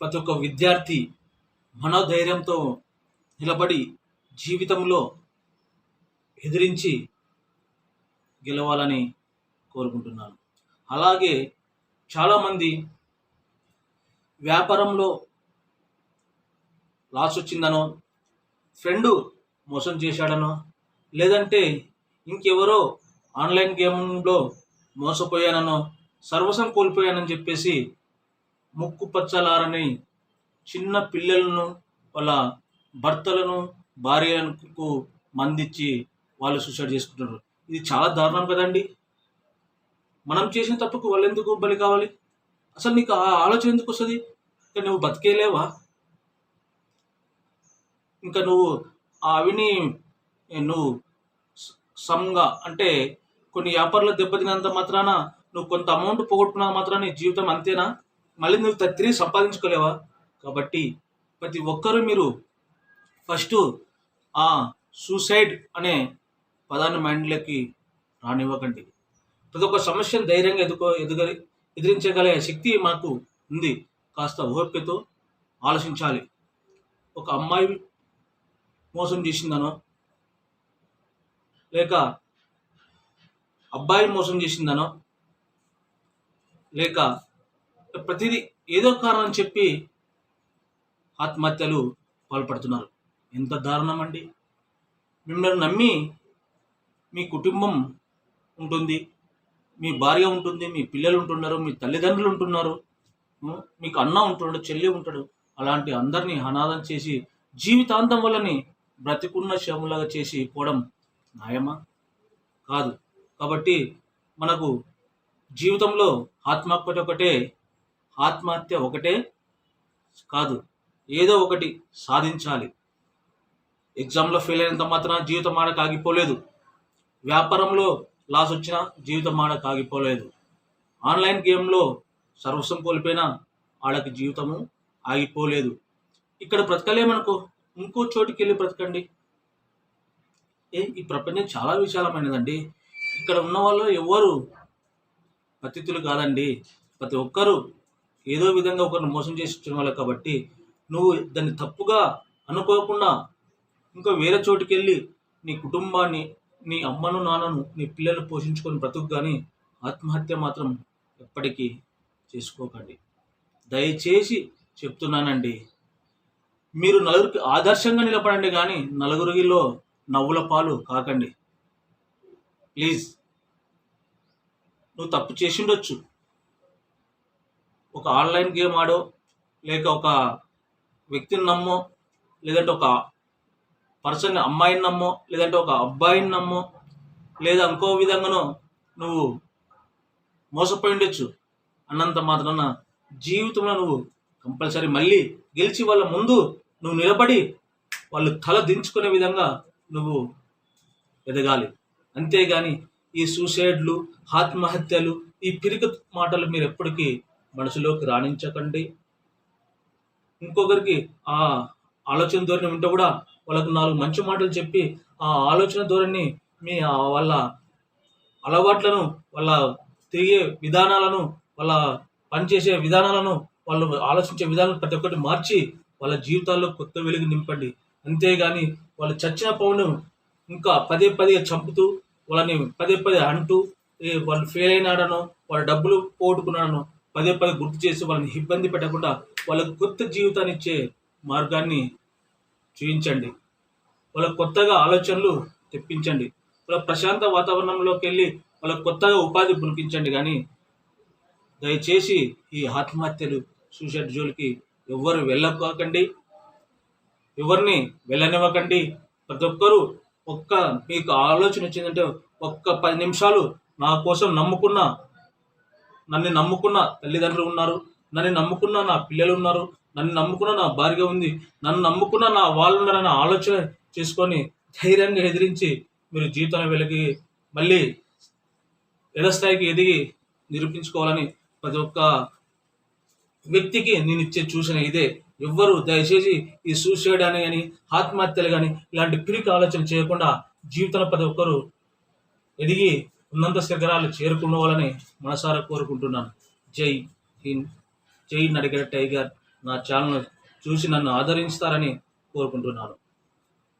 ప్రతి ఒక్క విద్యార్థి మనోధైర్యంతో నిలబడి జీవితంలో ఎదిరించి గెలవాలని కోరుకుంటున్నాను. అలాగే చాలామంది వ్యాపారంలో లాస్ వచ్చిందనో ఫ్రెండు మోసం చేశాడనో లేదంటే ఇంకెవరో ఆన్లైన్ గేమ్లో మోసపోయాననో సర్వసం కోల్పోయానని చెప్పేసి ముక్కుపచ్చలారని చిన్న పిల్లలను వాళ్ళ భర్తలను భార్యలకు మందిచ్చి వాళ్ళు సూసైడ్ చేసుకుంటున్నారు. ఇది చాలా దారుణం కదండి. మనం చేసిన తప్పుకు వాళ్ళు ఎందుకు బలి కావాలి? అసలు నీకు ఆ ఆలోచన ఎందుకు వస్తుంది? ఇంకా నువ్వు బతికేలేవా? ఇంకా నువ్వు ఆ అవిని నువ్వు సమ్గా అంటే కొన్ని వ్యాపారాలు దెబ్బతినంత మాత్రాన నువ్వు కొంత అమౌంట్ పోగొట్టుకున్న మాత్రాన నీ జీవితం అంతేనా? మళ్ళీ నువ్వు తిరిగి సంపాదించుకోలేవా? కాబట్టి ప్రతి ఒక్కరూ మీరు ఫస్ట్ ఆ సూసైడ్ అనే పదాన్ని మైండ్లోకి రానివ్వకండి. ప్రతి ఒక్క సమస్యను ధైర్యంగా ఎదుకో ఎదుగ ఎదిరించగల శక్తి మాకు ఉంది. కాస్త ఓపికతో ఆలోచించాలి. ఒక అమ్మాయి మోసం చేసిందనో లేక అబ్బాయి మోసం చేసిందనో లేక ప్రతిదీ ఏదో కారణం చెప్పి ఆత్మహత్యలు పాల్పడుతున్నారు. ఎంత దారుణం అండి మిమ్మల్ని నమ్మి మీ కుటుంబం ఉంటుంది మీ భార్య ఉంటుంది మీ పిల్లలు ఉంటున్నారు మీ తల్లిదండ్రులు ఉంటున్నారు మీకు అన్న ఉంటున్నాడు చెల్లి ఉంటాడు అలాంటి అందరినీ అనాథం చేసి జీవితాంతం వల్లని బ్రతికున్న శవములాగా చేసి పోవడం న్యాయమా? కాదు. కాబట్టి మనకు జీవితంలో ఆత్మహత్య ఒకటే ఆత్మహత్య ఒకటే కాదు ఏదో ఒకటి సాధించాలి. ఎగ్జామ్లో ఫెయిల్ అయినంత మాత్రం జీవితం ఆడక ఆగిపోలేదు. వ్యాపారంలో లాస్ వచ్చినా జీవితం ఆడక ఆగిపోలేదు. ఆన్లైన్ గేమ్లో సర్వస్వం కోల్పోయినా ఆడకి జీవితము ఆగిపోలేదు. ఇక్కడ బ్రతకలేమనుకో ఇంకో చోటుకి వెళ్ళి బ్రతకండి. ఏ ఈ ప్రపంచం చాలా విశాలమైనదండి. ఇక్కడ ఉన్న వాళ్ళు ఎవ్వరు అతిథులు కాదండి. ప్రతి ఒక్కరూ ఏదో విధంగా ఒకరిని మోసం చేసి వచ్చిన వాళ్ళు కాబట్టి నువ్వు దాన్ని తప్పుగా అనుకోకుండా ఇంకా వేరే చోటుకి వెళ్ళి నీ కుటుంబాన్ని నీ అమ్మను నాన్నను నీ పిల్లలు పోషించుకొని బ్రతుకు కానీ ఆత్మహత్య మాత్రం ఎప్పటికీ చేసుకోకండి. దయచేసి చెప్తున్నానండి మీరు నలుగురికి ఆదర్శంగా నిలబడండి కానీ నలుగురిలో నవ్వుల పాలు కాకండి. ప్లీజ్ నువ్వు తప్పు చేసిండొచ్చు ఒక ఆన్లైన్ గేమ్ ఆడో లేక ఒక వ్యక్తిని నమ్మో లేదంటే ఒక పర్సన్ అమ్మాయిని నమ్మో లేదంటే ఒక అబ్బాయిని నమ్మో లేదా ఇంకో విధంగానో నువ్వు మోసపోయి ఉండొచ్చు అన్నంత మాత్రాన జీవితంలో నువ్వు కంపల్సరీ మళ్ళీ గెలిచి వాళ్ళ ముందు నువ్వు నిలబడి వాళ్ళు తల దించుకునే విధంగా నువ్వు ఎదగాలి. అంతేగాని ఈ సూసైడ్లు ఆత్మహత్యలు ఈ పిరిక మాటలు మీరు ఎప్పటికీ మనసులోకి రాణించకండి. ఇంకొకరికి ఆ ఆలోచన ధోరణి ఉంటే కూడా వాళ్ళకు నాలుగు మంచి మాటలు చెప్పి ఆ ఆలోచన ధోరణి మీ వాళ్ళ అలవాట్లను వాళ్ళ తిరిగే విధానాలను వాళ్ళ పనిచేసే విధానాలను వాళ్ళు ఆలోచించే విధానం ప్రతి ఒక్కటి మార్చి వాళ్ళ జీవితాల్లో కొత్త వెలుగు నింపండి. అంతేగాని వాళ్ళు చచ్చిన పౌను ఇంకా పదే పదే చంపుతూ వాళ్ళని పదే పదే అంటూ వాళ్ళు ఫెయిల్ అయినాడనో వాళ్ళ డబ్బులు పోగొట్టుకున్నాడనో పదే పదే గుర్తు చేసి వాళ్ళని ఇబ్బంది పెట్టకుండా వాళ్ళకు కొత్త జీవితాన్ని ఇచ్చే మార్గాన్ని చూపించండి వాళ్ళకు కొత్తగా ఆలోచనలు తెప్పించండి. వాళ్ళ ప్రశాంత వాతావరణంలోకి వెళ్ళి వాళ్ళకు కొత్తగా ఉపాధి పులికించండి కానీ దయచేసి ఈ ఆత్మహత్యలు సూసైడ్ జోలికి ఎవ్వరు వెళ్ళకండి ఎవరిని వెళ్ళనివ్వకండి. ప్రతి ఒక్కరూ ఒక్క మీకు ఆలోచన వచ్చిందంటే ఒక్క పది నిమిషాలు నా కోసం నమ్ముకున్న నన్ను నమ్ముకున్న తల్లిదండ్రులు ఉన్నారు నన్ను నమ్ముకున్న నా పిల్లలు ఉన్నారు నన్ను నమ్ముకున్న నా భార్య ఉంది నన్ను నమ్ముకున్న నా వాళ్ళు ఉన్నారన్న ఆలోచన చేసుకొని ధైర్యంగా ఎదిరించి మీరు జీవితాన్ని వెలిగి మళ్ళీ ఎదస్థాయికి ఎదిగి నిరూపించుకోవాలని ప్రతి ఒక్క వ్యక్తికి నేను ఇచ్చే చూసిన ఇదే. ఎవ్వరు దయచేసి ఈ సూసైడ్ అని కానీ ఆత్మహత్యలు కానీ ఇలాంటి పిరికి ఆలోచన చేయకుండా జీవితంలో ప్రతి ఒక్కరు ఎదిగి ఉన్నంత శిఖరాలు చేరుకున్న మనసారా కోరుకుంటున్నాను. జై హింద్. జై నడిగడ టైగర్ నా ఛానల్ చూసి నన్ను ఆదరిస్తారని కోరుకుంటున్నాను.